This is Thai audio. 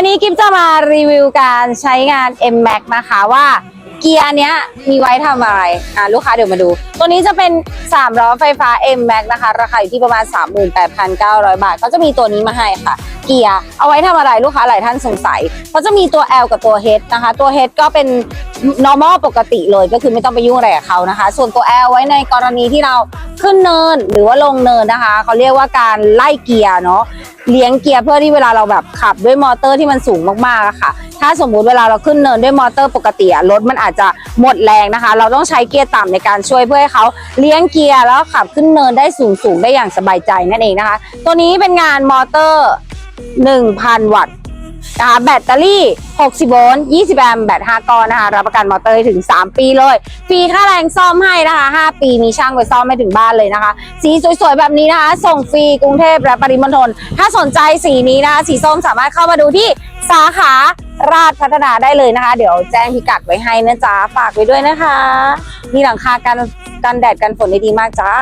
วันนี้กิฟจะมารีวิวการใช้งาน M Max นะคะว่าเกียร์เนี้ยมีไว้ทำอะไรอะลูกค้าเดี๋ยวมาดู ตัวนี้จะเป็น 3 ล้อไฟฟ้า M Max นะคะ ราคาอยู่ที่ประมาณ 38,900 บาทเขาจะมีตัวนี้มาให้ค่ะ เกียร์เอาไว้ทำอะไรลูกค้าหลายท่านสงสัยเขาจะมีตัว L กับตัว H นะคะ ตัว H ก็เป็น normal ปกติเลย ก็คือไม่ต้องไปยุ่งอะไรกับเขานะคะ ส่วนตัว L ไว้ในกรณีที่เราขึ้นเนินหรือว่าลงเนินนะคะเขาเรียกว่าการไล่เกียร์เนาะ เลี้ยงเกียร์เพื่อที่เวลาเราแบบขับด้วยมอเตอร์ที่มันสูงมากๆอะค่ะ ถ้าสมมุติเวลาเราขึ้นเนินด้วยมอเตอร์ปกติอะรถมันอาจจะหมดแรงนะคะ เราต้องใช้เกียร์ต่ำในการช่วยเพื่อให้เขาเลี้ยงเกียร์แล้วขับขึ้นเนินได้สูงๆได้อย่างสบายใจนั่นเองนะคะ ตัวนี้เป็นงานมอเตอร์ 1,000 วัตต์ นะคะแบตเตอรี่ 60 โวลต์ 20 แอมป์แบต 5 ก้อนนะคะ รับประกันมอเตอร์ถึง 3 ปีเลย ฟรีค่าแรงซ่อมให้นะคะ 5 ปีมีช่างไปซ่อมให้ถึงบ้านเลยนะคะ สีสวยๆ แบบนี้นะคะ ส่งฟรีกรุงเทพและปริมณฑล ถ้าสนใจสีนี้นะคะ สีส้มสามารถเข้ามาดูที่สาขาราชพัฒนาได้เลยนะคะ เดี๋ยวแจ้งพิกัดไว้ให้นะจ๊ะ ฝากไว้ด้วยนะคะ มีหลังคากันกันแดดกันฝนได้ดีมากจ้า